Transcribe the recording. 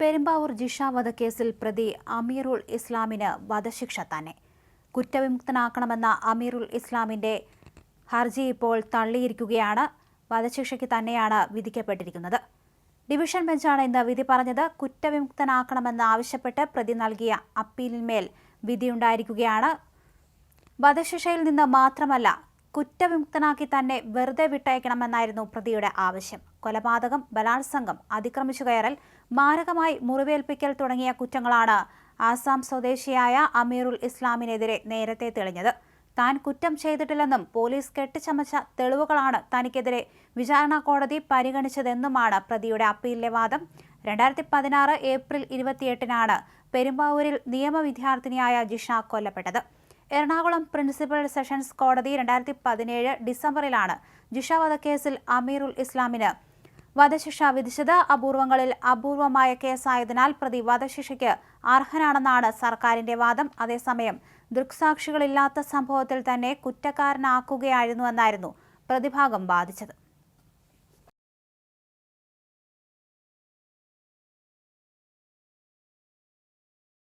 പെരുമ്പാവൂർ ജിഷ വധക്കേസിൽ പ്രതി അമീറുൽ ഇസ്ലാമിന് വധശിക്ഷ തന്നെ. കുറ്റവിമുക്തനാക്കണമെന്ന അമീറുൽ ഇസ്ലാമിന്റെ ഹർജി ഇപ്പോൾ തള്ളിയിരിക്കുകയാണ്. വധശിക്ഷയ്ക്ക് തന്നെയാണ് വിധിക്കപ്പെട്ടിരിക്കുന്നത്. ഡിവിഷൻ ബെഞ്ചാണ് ഇന്ന് വിധി പറഞ്ഞത്. കുറ്റവിമുക്തനാക്കണമെന്ന് ആവശ്യപ്പെട്ട് പ്രതി നൽകിയ അപ്പീലിന്മേൽ വിധിയുണ്ടായിരിക്കുകയാണ്. വധശിക്ഷയിൽ നിന്ന് മാത്രമല്ല കുറ്റവിമുക്തനാക്കി തന്നെ വെറുതെ വിട്ടയക്കണമെന്നായിരുന്നു പ്രതിയുടെ ആവശ്യം. കൊലപാതകം ബലാത്സംഗം അതിക്രമിച്ചു കയറൽ മാരകമായി മുറിവേൽപ്പിക്കൽ തുടങ്ങിയ കുറ്റങ്ങളാണ് ആസാം സ്വദേശിയായ അമീറുൽ ഇസ്ലാമിനെതിരെ നേരത്തെ തെളിഞ്ഞത്. താൻ കുറ്റം ചെയ്തിട്ടില്ലെന്നും പോലീസ് കെട്ടിച്ചമച്ച തെളിവുകളാണ് തനിക്കെതിരെ വിചാരണ കോടതി പരിഗണിച്ചതെന്നുമാണ് പ്രതിയുടെ അപ്പീലിലെ വാദം രണ്ടായിരത്തി പതിനാറ് ഏപ്രിൽ ഇരുപത്തിയെട്ടിനാണ് പെരുമ്പാവൂരിൽ നിയമവിദ്യാർത്ഥിനിയായ ജിഷ കൊല്ലപ്പെട്ടത്. എറണാകുളം പ്രിൻസിപ്പൽ സെഷൻസ് കോടതി രണ്ടായിരത്തി പതിനേഴ് ഡിസംബറിലാണ് ജിഷ വധക്കേസിൽ അമീറുൽ ഇസ്ലാമിന് വധശിക്ഷ വിധിച്ചത്. അപൂർവങ്ങളിൽ അപൂർവമായ കേസായതിനാൽ പ്രതി വധശിക്ഷയ്ക്ക് അർഹനാണെന്നാണ് സർക്കാരിന്റെ വാദം. അതേസമയം ദൃക്സാക്ഷികളില്ലാത്ത സംഭവത്തിൽ തന്നെ കുറ്റക്കാരനാക്കുകയായിരുന്നുവെന്നായിരുന്നു പ്രതിഭാഗം വാദിച്ചത്